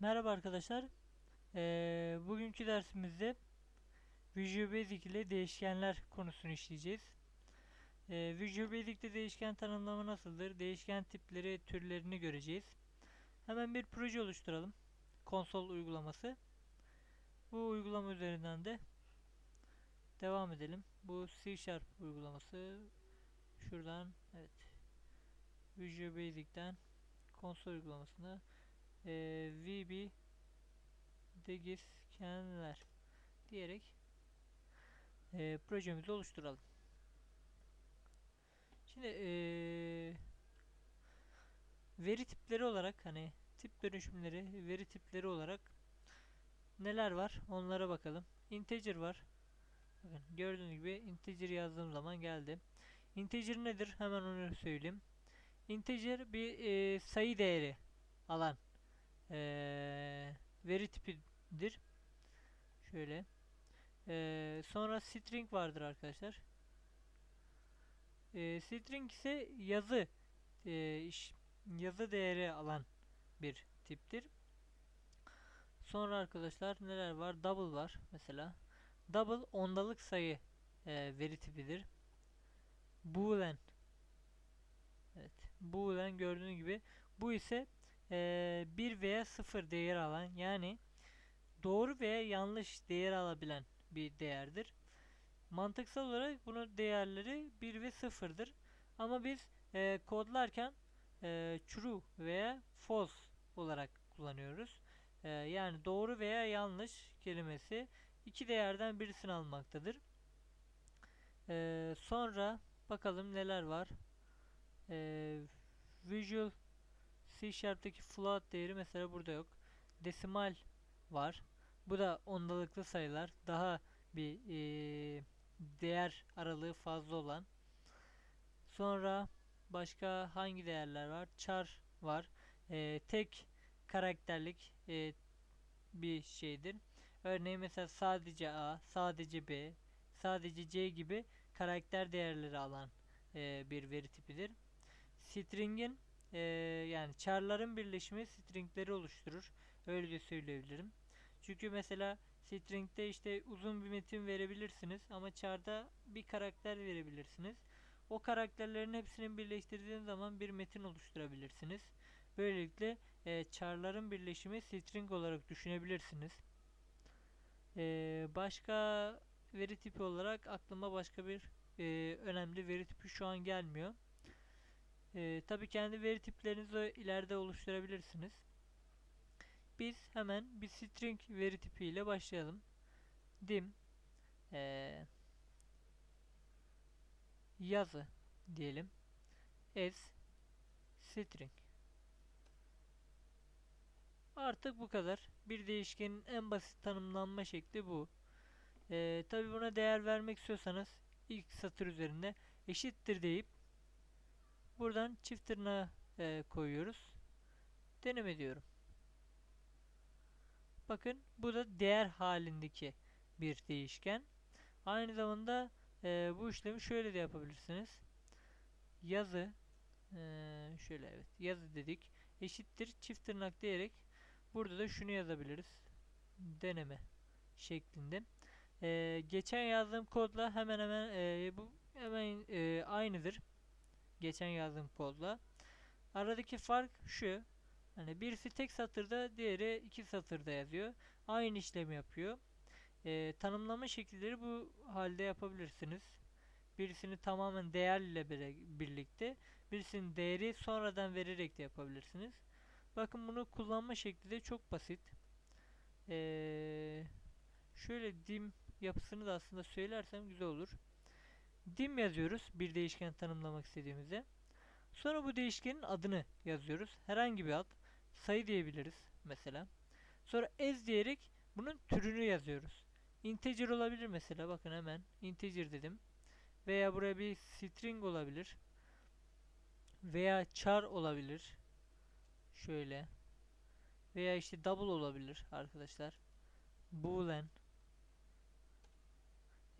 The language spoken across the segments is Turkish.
Merhaba arkadaşlar. Ee, bugünkü dersimizde Visual Basic ile değişkenler konusunu işleyeceğiz. Ee, Visual Basic'te değişken tanımlama nasıldır? Değişken tipleri, türlerini göreceğiz. Hemen bir proje oluşturalım. Konsol uygulaması. Bu uygulama üzerinden de devam edelim. Bu C Sharp uygulaması. Şuradan evet. Visual Basic'ten konsol uygulamasına e, VB değişkenler diyerek e, projemizi oluşturalım. Şimdi e, veri tipleri olarak hani tip dönüşümleri, veri tipleri olarak neler var onlara bakalım. Integer var. Bakın gördüğünüz gibi integer yazdığım zaman geldi. Integer nedir? Hemen onu söyleyeyim. Integer bir e, sayı değeri alan ee, veri tipidir. Şöyle. Ee, sonra string vardır arkadaşlar. Ee, string ise yazı e, iş, yazı değeri alan bir tiptir. Sonra arkadaşlar neler var? Double var mesela. Double ondalık sayı e, veri tipidir. Boolean Evet. Boolean gördüğünüz gibi bu ise e, 1 veya 0 değer alan yani doğru veya yanlış değer alabilen bir değerdir. Mantıksal olarak bunun değerleri 1 ve 0'dır. Ama biz e, kodlarken e, true veya false olarak kullanıyoruz. E, yani doğru veya yanlış kelimesi iki değerden birisini almaktadır. E, sonra bakalım neler var. E, Visual C Sharp'taki float değeri mesela burada yok. Desimal var. Bu da ondalıklı sayılar. Daha bir e, değer aralığı fazla olan. Sonra başka hangi değerler var? Char var. E, tek karakterlik e, bir şeydir. Örneğin mesela sadece A, sadece B, sadece C gibi karakter değerleri alan e, bir veri tipidir. String'in e, yani char'ların birleşimi stringleri oluşturur. Öyle de söyleyebilirim. Çünkü mesela string'de işte uzun bir metin verebilirsiniz ama char'da bir karakter verebilirsiniz. O karakterlerin hepsini birleştirdiğiniz zaman bir metin oluşturabilirsiniz. Böylelikle e, char'ların birleşimi string olarak düşünebilirsiniz. E, başka veri tipi olarak aklıma başka bir e, önemli veri tipi şu an gelmiyor. E, Tabi kendi veri tiplerinizi ileride oluşturabilirsiniz. Biz hemen bir string veri tipi ile başlayalım. dim e, yazı diyelim as string artık bu kadar. Bir değişkenin en basit tanımlanma şekli bu. Ee, Tabi buna değer vermek istiyorsanız ilk satır üzerinde eşittir deyip Buradan çift tırnağı e, koyuyoruz. Deneme diyorum. Bakın bu da değer halindeki bir değişken. Aynı zamanda e, bu işlemi şöyle de yapabilirsiniz. Yazı e, şöyle evet yazı dedik. Eşittir çift tırnak diyerek burada da şunu yazabiliriz. Deneme şeklinde. E, geçen yazdığım kodla hemen hemen e, bu hemen e, aynıdır geçen yazdığım kodla. Aradaki fark şu. Hani birisi tek satırda, diğeri iki satırda yazıyor. Aynı işlemi yapıyor. Ee, tanımlama şekilleri bu halde yapabilirsiniz. Birisini tamamen değerle birlikte, birisinin değeri sonradan vererek de yapabilirsiniz. Bakın bunu kullanma şekli de çok basit. Ee, şöyle dim yapısını da aslında söylersem güzel olur dim yazıyoruz bir değişken tanımlamak istediğimizde. Sonra bu değişkenin adını yazıyoruz. Herhangi bir ad. Sayı diyebiliriz mesela. Sonra ez diyerek bunun türünü yazıyoruz. Integer olabilir mesela. Bakın hemen integer dedim. Veya buraya bir string olabilir. Veya char olabilir. Şöyle. Veya işte double olabilir arkadaşlar. Boolean.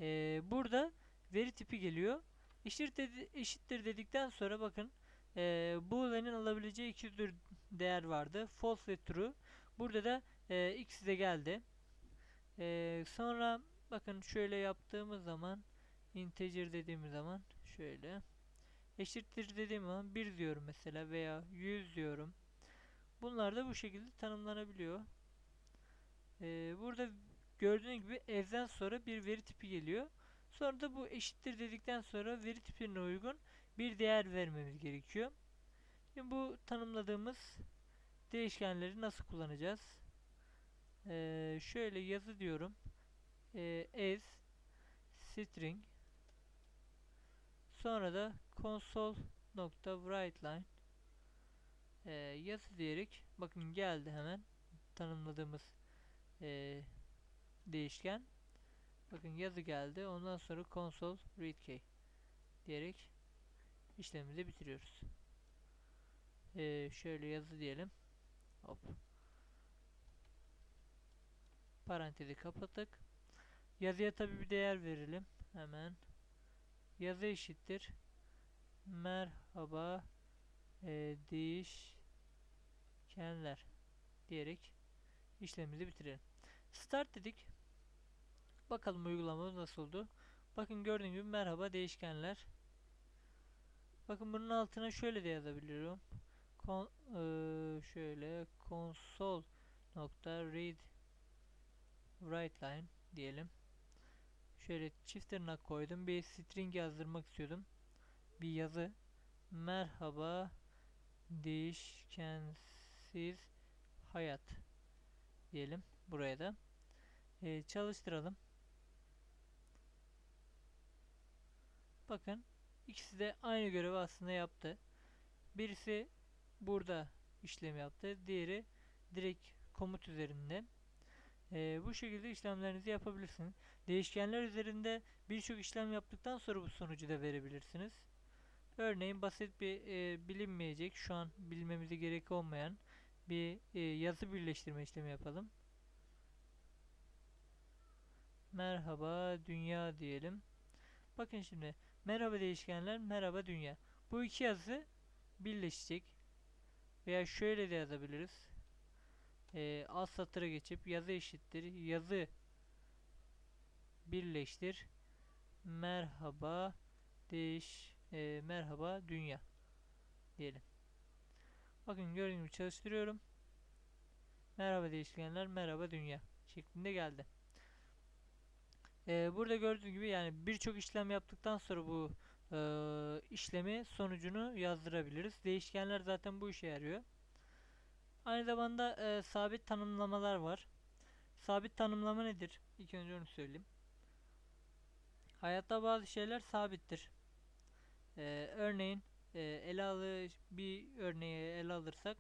Ee, burada veri tipi geliyor. Eşittir, dedi, eşittir dedikten sonra bakın e, boolean'in alabileceği iki tür değer vardı. False ve true. Burada da e, ikisi de geldi. E, sonra bakın şöyle yaptığımız zaman integer dediğimiz zaman şöyle eşittir dediğim zaman 1 diyorum mesela veya 100 diyorum. Bunlar da bu şekilde tanımlanabiliyor. Ee, burada gördüğünüz gibi evden sonra bir veri tipi geliyor. Sonra da bu eşittir dedikten sonra veri tipine uygun bir değer vermemiz gerekiyor. Şimdi bu tanımladığımız değişkenleri nasıl kullanacağız? Ee, şöyle yazı diyorum. Ee, as string sonra da console.writeLine e, yazı diyerek bakın geldi hemen tanımladığımız e, değişken bakın yazı geldi. Ondan sonra console readkey diyerek işlemimizi bitiriyoruz. E, şöyle yazı diyelim. Hop. Parantezi kapattık. Yazıya tabi bir değer verelim. Hemen. Yazı eşittir. Merhaba e, değişkenler diyerek işlemimizi bitirelim. Start dedik. Bakalım uygulamamız nasıl oldu. Bakın gördüğünüz gibi merhaba değişkenler. Bakın bunun altına şöyle de yazabiliyorum. Kon, e, şöyle console nokta read write line diyelim. Şöyle çift tırnak koydum. Bir string yazdırmak istiyordum. Bir yazı. Merhaba değişkensiz hayat diyelim buraya da. Ee, çalıştıralım. Bakın ikisi de aynı görevi aslında yaptı. Birisi burada işlem yaptı. Diğeri direkt komut üzerinde. Ee, bu şekilde işlemlerinizi yapabilirsiniz. Değişkenler üzerinde birçok işlem yaptıktan sonra bu sonucu da verebilirsiniz. Örneğin basit bir e, bilinmeyecek, şu an bilmemize gerek olmayan bir e, yazı birleştirme işlemi yapalım. Merhaba dünya diyelim. Bakın şimdi merhaba değişkenler, merhaba dünya. Bu iki yazı birleşecek. Veya şöyle de yazabiliriz. E, alt satıra geçip yazı eşittir. Yazı birleştir. Merhaba değiş e, merhaba dünya diyelim. Bakın gördüğünüz gibi çalıştırıyorum. Merhaba değişkenler, merhaba dünya şeklinde geldi. Burada gördüğünüz gibi yani birçok işlem yaptıktan sonra bu e, işlemi sonucunu yazdırabiliriz. Değişkenler zaten bu işe yarıyor. Aynı zamanda e, sabit tanımlamalar var. Sabit tanımlama nedir? İlk önce onu söyleyeyim. Hayatta bazı şeyler sabittir. Ee, örneğin e, ele alı bir örneği ele alırsak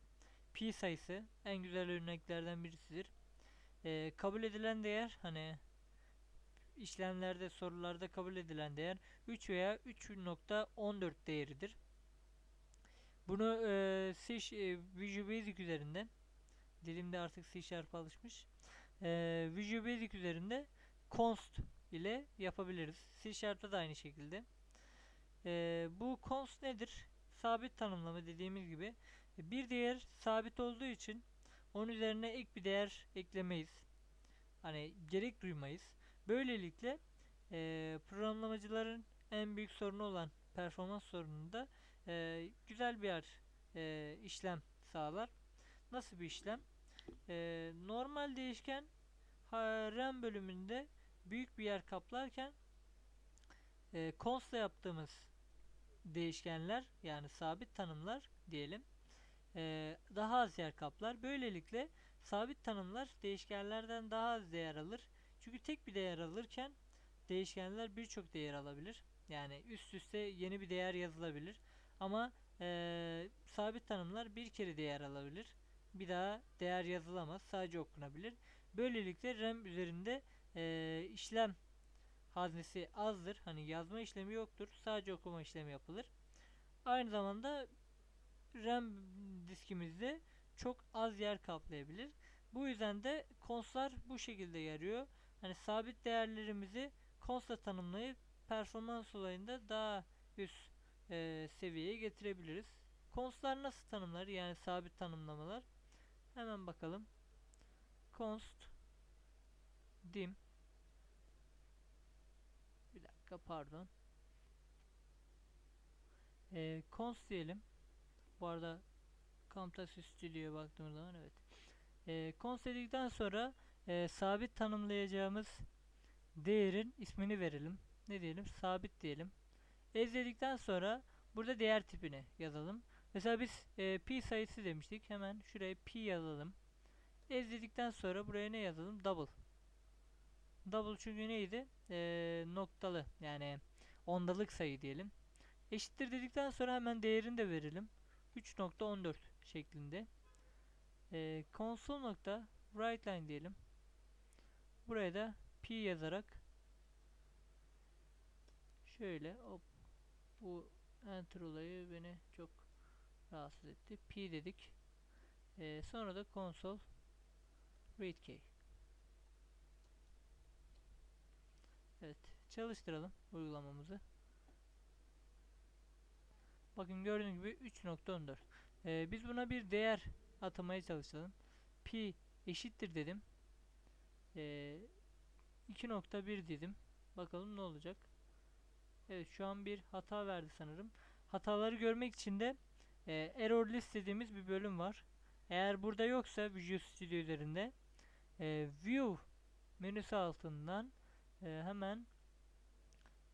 pi sayısı en güzel örneklerden birisidir. Ee, kabul edilen değer hani işlemlerde sorularda kabul edilen değer 3 veya 3.14 değeridir. Bunu e, C, e, Visual Basic üzerinden dilimde artık C Sharp alışmış. E, Visual Basic üzerinde const ile yapabiliriz. C Sharp'ta da aynı şekilde. E, bu const nedir? Sabit tanımlama dediğimiz gibi bir değer sabit olduğu için onun üzerine ek bir değer eklemeyiz. Hani gerek duymayız. Böylelikle e, programlamacıların en büyük sorunu olan performans sorununda e, güzel bir e, işlem sağlar. Nasıl bir işlem? E, normal değişken RAM bölümünde büyük bir yer kaplarken e, const'la yaptığımız değişkenler yani sabit tanımlar diyelim e, daha az yer kaplar. Böylelikle sabit tanımlar değişkenlerden daha az değer alır. Çünkü tek bir değer alırken değişkenler birçok değer alabilir. Yani üst üste yeni bir değer yazılabilir. Ama e, sabit tanımlar bir kere değer alabilir. Bir daha değer yazılamaz. Sadece okunabilir. Böylelikle RAM üzerinde e, işlem haznesi azdır. Hani yazma işlemi yoktur. Sadece okuma işlemi yapılır. Aynı zamanda RAM diskimizde çok az yer kaplayabilir. Bu yüzden de konslar bu şekilde yarıyor. Hani sabit değerlerimizi konsla tanımlayıp performans olayında daha üst e, seviyeye getirebiliriz. Konslar nasıl tanımlar? Yani sabit tanımlamalar. Hemen bakalım. const dim bir dakika pardon e, const diyelim bu arada Camtasia Studio'ya baktığımız zaman evet e, const dedikten sonra e, sabit tanımlayacağımız değerin ismini verelim. Ne diyelim? Sabit diyelim. Ez sonra burada değer tipini yazalım. Mesela biz e, pi sayısı demiştik. Hemen şuraya pi yazalım. Ez sonra buraya ne yazalım? Double. Double çünkü neydi? E, noktalı. Yani ondalık sayı diyelim. Eşittir dedikten sonra hemen değerini de verelim. 3.14 şeklinde. E, console nokta writeLine diyelim buraya da pi yazarak şöyle hop bu enter olayı beni çok rahatsız etti. Pi dedik. E, sonra da console read key. Evet çalıştıralım uygulamamızı. Bakın gördüğünüz gibi 3.14 ee, biz buna bir değer atamaya çalışalım. Pi eşittir dedim ee, 2.1 dedim. Bakalım ne olacak? Evet şu an bir hata verdi sanırım. Hataları görmek için de e, error list dediğimiz bir bölüm var. Eğer burada yoksa Visual Studio üzerinde e, view menüsü altından e, hemen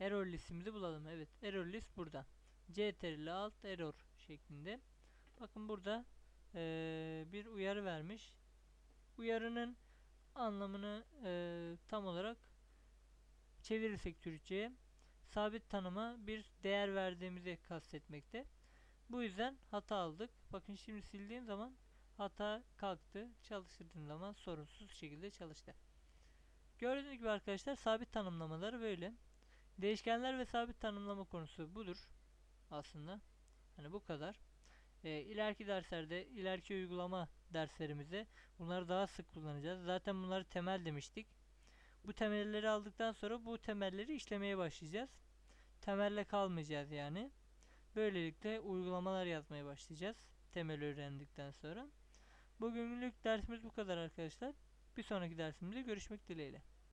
error listimizi bulalım. Evet error list burada. Ctrl alt error şeklinde. Bakın burada e, bir uyarı vermiş. Uyarının anlamını e, tam olarak çevirirsek Türkçe'ye sabit tanıma bir değer verdiğimizi kastetmekte. Bu yüzden hata aldık. Bakın şimdi sildiğim zaman hata kalktı. Çalıştırdığım zaman sorunsuz şekilde çalıştı. Gördüğünüz gibi arkadaşlar sabit tanımlamaları böyle. Değişkenler ve sabit tanımlama konusu budur aslında. Hani bu kadar. E, ileriki derslerde, ileriki uygulama derslerimizde bunları daha sık kullanacağız. Zaten bunları temel demiştik. Bu temelleri aldıktan sonra bu temelleri işlemeye başlayacağız. Temelle kalmayacağız yani. Böylelikle uygulamalar yazmaya başlayacağız. Temel öğrendikten sonra. Bugünlük dersimiz bu kadar arkadaşlar. Bir sonraki dersimizde görüşmek dileğiyle.